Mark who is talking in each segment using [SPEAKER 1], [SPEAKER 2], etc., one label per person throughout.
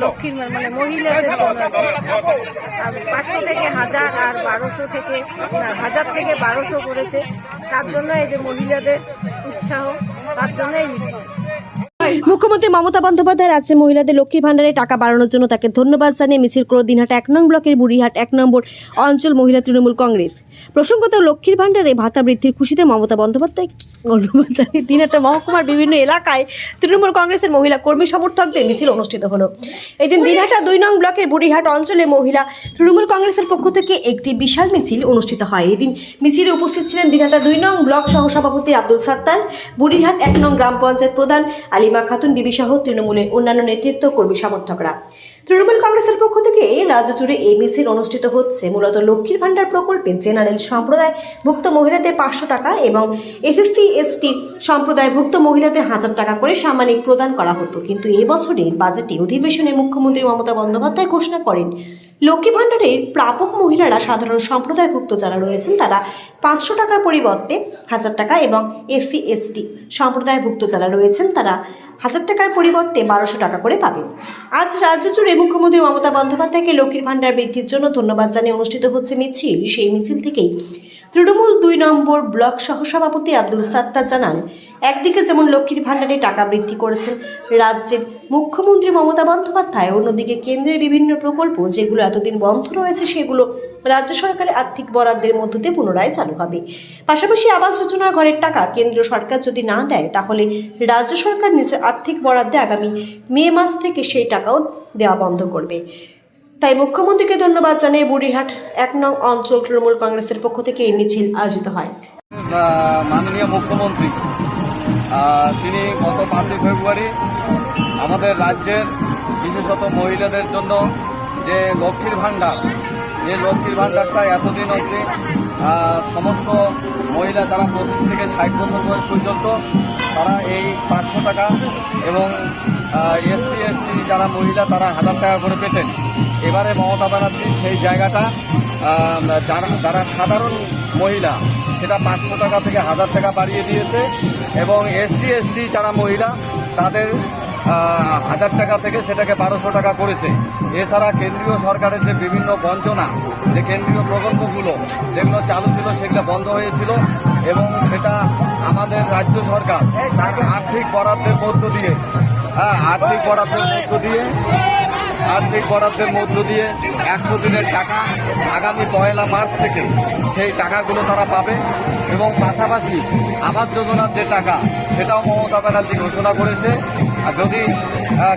[SPEAKER 1] লক্ষ্মীর মা- মানে মহিলাদের পাঁচশো থেকে হাজার আর বারোশো থেকে হাজার থেকে বারোশো করেছে। তার জন্য এই যে মহিলাদের উৎসাহ তার জন্য এই
[SPEAKER 2] মুখ্যমন্ত্রী মমতা বন্দ্যোপাধ্যায় রাজ্যে মহিলাদের লক্ষ্মী ভান্ডারে টাকা বাড়ানোর জন্য তাকে ধন্যবাদ জানিয়ে মিছিল করল দিনহাট এক নং ব্লকের বুড়িহাট এক নম্বর অঞ্চল মহিলা তৃণমূল কংগ্রেস। প্রসঙ্গত, লক্ষ্মীর ভান্ডারে ভাতা বৃদ্ধির খুশিতে মমতা বন্দ্যোপাধ্যায় ধন্যবাদ দিনহাটা মহকুমার বিভিন্ন এলাকায় তৃণমূল কংগ্রেসের মহিলা কর্মী সমর্থকদের মিছিল অনুষ্ঠিত হলো। এদিন দিনহাটা দুই নং ব্লকের বুড়িহাট অঞ্চলে মহিলা তৃণমূল কংগ্রেসের পক্ষ থেকে একটি বিশাল মিছিল অনুষ্ঠিত হয়। এদিন মিছিলে উপস্থিত ছিলেন দিনহাটা দুই নং ব্লক সহসভাপতি আব্দুল সাত্তার বুড়িহাট এক নং গ্রাম পঞ্চায়েত প্রধান আলিমা খাতুন বিবি সহ তৃণমূলের অন্যান্য নেতৃত্ব কর্মী সমর্থকরা। তৃণমূল কংগ্রেসের পক্ষ থেকে রাজ্য জুড়ে এই মিছিল অনুষ্ঠিত হচ্ছে। মূলত লক্ষ্মীর ভাণ্ডার প্রকল্পে জেনারেল সম্প্রদায় ভুক্ত মহিলাদের পাঁচশো টাকা এবং এসএসসি, এসটি সম্প্রদায়ভুক্ত মহিলাদের হাজার টাকা করে সাম্মানিক প্রদান করা হতো। কিন্তু এবছরের বাজেটে অধিবেশনে মুখ্যমন্ত্রী মমতা বন্দ্যোপাধ্যায় ঘোষণা করেন লক্ষ্মী ভাণ্ডারের প্রাপক মহিলারা সাধারণ সম্প্রদায়ভুক্ত যারা রয়েছেন তারা পাঁচশো টাকার পরিবর্তে হাজার টাকা এবং এসসি, এসটি সম্প্রদায়ভুক্ত যারা রয়েছেন তারা হাজার টাকার পরিবর্তে বারোশো টাকা করে পাবেন। আজ রাজ্য জুড়ে মুখ্যমন্ত্রী মমতা বন্দ্যোপাধ্যায়কে লক্ষ্মীর ভাণ্ডার বৃদ্ধির জন্য ধন্যবাদ জানিয়ে অনুষ্ঠিত হচ্ছে মিছিল। সেই মিছিল থেকেই তৃণমূল দুই নম্বর ব্লক সহসভাপতি আব্দুল সাত্তার জানান, একদিকে যেমন লক্ষ্মীর ভাণ্ডারে টাকা বৃদ্ধি করেছেন রাজ্যের মুখ্যমন্ত্রী মমতা বন্দ্যোপাধ্যায়, অন্যদিকে কেন্দ্রের বিভিন্ন প্রকল্প যেগুলো এতদিন বন্ধ রয়েছে সেগুলো রাজ্য সরকারের আর্থিক বরাদ্দের মধ্য দিয়ে পুনরায় চালু হবে। পাশাপাশি আবাস যোজনার ঘরের টাকা কেন্দ্র সরকার যদি না দেয়, তাহলে রাজ্য সরকার নিজের আর্থিক বরাদ্দে আগামী মে মাস থেকে সেই টাকাও দেওয়া বন্ধ করবে। তাই মুখ্যমন্ত্রীকে ধন্যবাদ জানিয়ে বুড়িহাট এক নং অঞ্চল তৃণমূল কংগ্রেসের পক্ষ থেকে এই মিছিল আয়োজিত হয়।
[SPEAKER 3] মাননীয় মুখ্যমন্ত্রী তিনি গত পাঁচই ফেব্রুয়ারি আমাদের রাজ্যের বিশেষত মহিলাদের জন্য যে লক্ষ্মীর ভাণ্ডার, যে লক্ষ্মীর ভাণ্ডারটা এতদিন অবধি সমস্ত মহিলা যারা পঁচিশ থেকে ষাট বছর বয়স পর্যন্ত তারা এই পাঁচশো টাকা এবং এসসি, এসটি যারা মহিলা তারা হাজার টাকা করে পেতেন। এবারে মমতা ব্যানার্জি সেই জায়গাটা যারা যারা সাধারণ মহিলা, সেটা পাঁচশো টাকা থেকে হাজার টাকা বাড়িয়ে দিয়েছে এবং এসসি, এসটি যারা মহিলা, তাদের হাজার টাকা থেকে সেটাকে বারোশো টাকা করেছে। এছাড়া কেন্দ্রীয় সরকারের যে বিভিন্ন বঞ্চনা, যে কেন্দ্রীয় প্রকল্পগুলো, যেগুলো চালু ছিল, সেগুলো বন্ধ হয়েছিল এবং সেটা আমাদের রাজ্য সরকার আর্থিক বরাদ্দের মধ্য দিয়ে হ্যাঁ আর্থিক বরাদ্দের মধ্য দিয়ে আর্থিক বরাদ্দের মধ্য দিয়ে একশো দিনের টাকা আগামী পয়লা মার্চ থেকে সেই টাকাগুলো তারা পাবে এবং পাশাপাশি আবাস যোজনার যে টাকা, সেটাও মমতা ব্যানার্জি ঘোষণা করেছে। আর যদি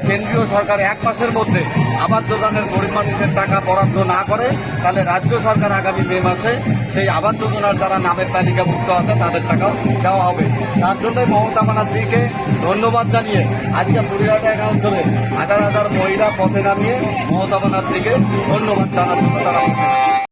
[SPEAKER 3] কেন্দ্রীয় সরকার এক মাসের মধ্যে আবাস যোজনার গরিব মানুষের টাকা বরাদ্দ না করে, তাহলে রাজ্য সরকার আগামী মে মাসে সেই আবাস যোজনার যারা নামের তালিকাভুক্ত আছে, তাদের টাকাও দেওয়া হবে। তার জন্যই মমতা ব্যানার্জিকে ধন্যবাদ জানিয়ে আজকে পুরুলিয়াটা এক অঞ্চলে হাজার হাজার মহিলা পথে নামিয়ে মমতা ব্যানার্জিকে ধন্যবাদ জানার জন্য তারা